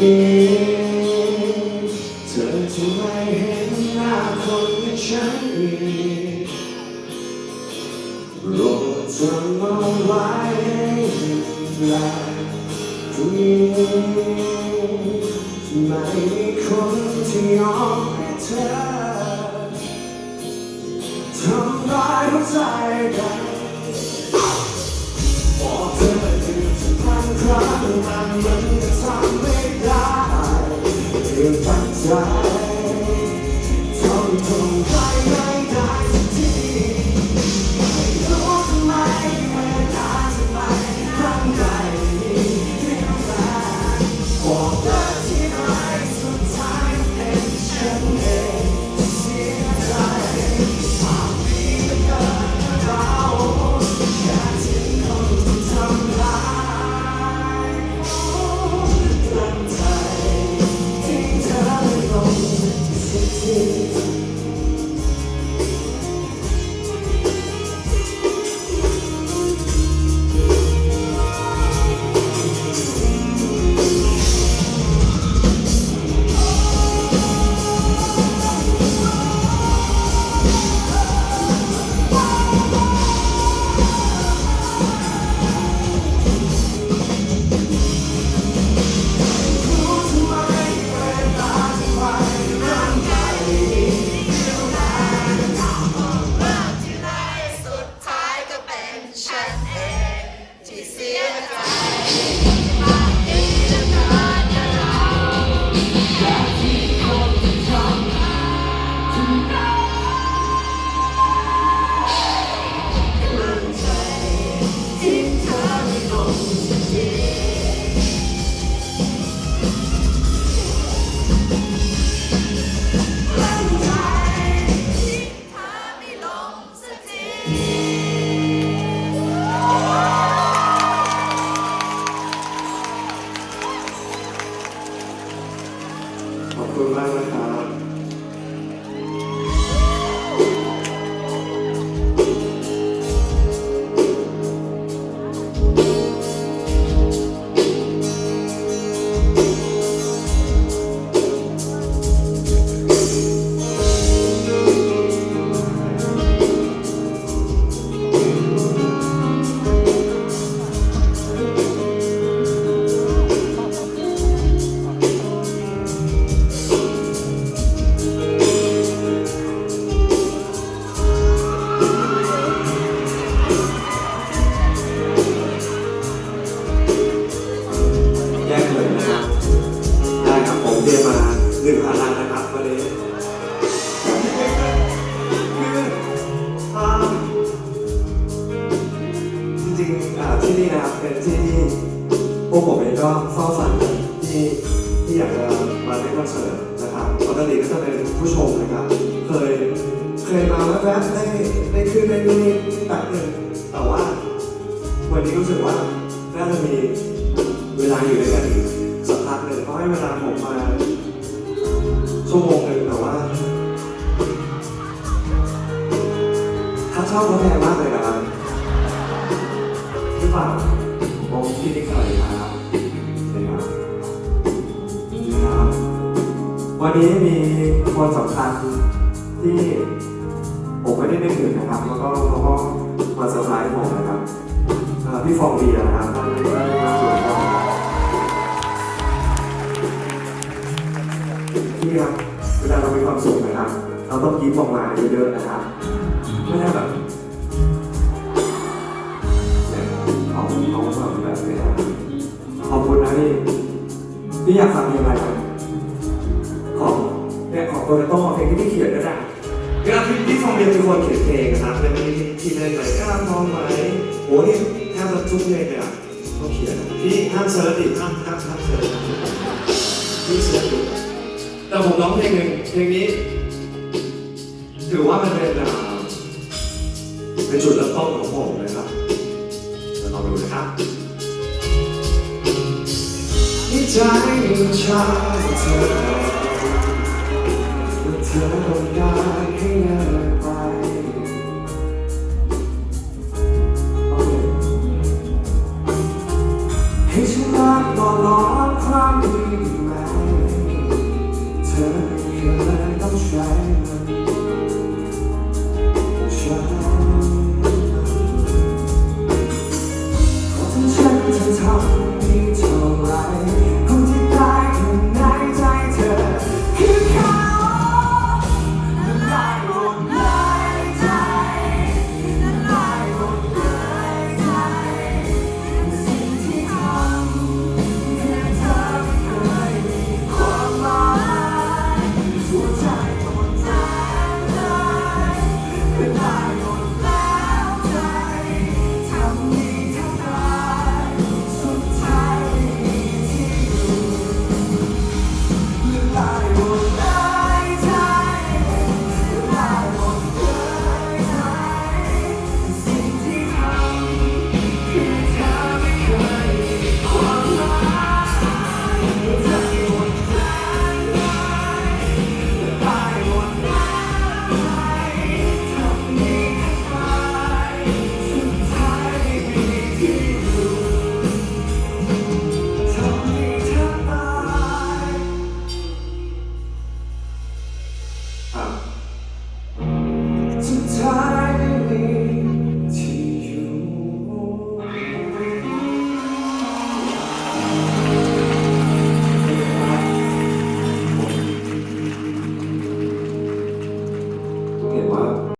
ที่ไม่เห็นหน้าคนที่ฉันอีกโปรดจำเอาไว้ให้หญิงที่ไม่มีคนที่ยอมให้เธอทำร้ายหัวใจกันบอกเธอคือสักพันครั้งมันมันจะทำไม่ได้เรื่อง ตั้งในึ่งพันลังนะครับวันนี้คืออ่าจริงๆอ่าที่นี่นะครับเป็นที่ที่พวกผมเองก็เฝ้าฝันที่ที่อยากจะมาเล่นคอนเสิร์ตนะครับปกติก็จะเป็นผู้ชมนะครับ เคยเคยมาแวบๆได้ได้ขึ้นได้ดูนี่แป๊บหนึ่งแต่ว่า วันนี้รู้สึกว่าน่าจะมีเวลาอยู่ด้วยกันอีกสักพักหนึ่งเขาให้เวลาผมมา ชั่วโมงหนึ่งแต่ว่าถ้าชอบเขาแพงมากเลยนะครับหรือเปล่าผมพี่นิกสวัสดีครับสวัสดีครับสวัสดีครับวันนี้มีคนสำคัญที่ผมไม่ได้นึกถึงนะครับ แล้วก็เขาก็มาเซอร์ไพรส์ผมนะครับพี่ฟองเบียร์นะครับ พี่ครับเวลาเรามีความสุขนะครับ เราต้องยิ้มออกมาเยอะๆนะครับไม่ใช่แบบเนี่ยเอาเอาแบบแบบนี้นะครับขอบคุณนะพี่พี่อยากฟังเพลงอะไรครับของเนี่ยของตัวโต้เพลงที่พี่เขียนก็ได้ก็พี่พี่ฟองเบียร์เป็นคนเขียนเพลงนะครับในวันนี้ที่เล่นเลยกล้ามองไหมโอ้นี่แทบจะทุกเพลงเลยอะเขาเขียนพี่ห้ามเซิร์ชดิห้ามห้ามห้าม แต่ผมร้องเพลงหนึ่งเพลงนี้ ถือว่ามันเป็นเป็นจุดเริ่มต้นของผมนะครับแล้วลองดูนะครับที่ใจชาเธอเธอต้องการให้เลิกไปให้ฉันรักต่อร้อนครั้งนี้ ใจมัน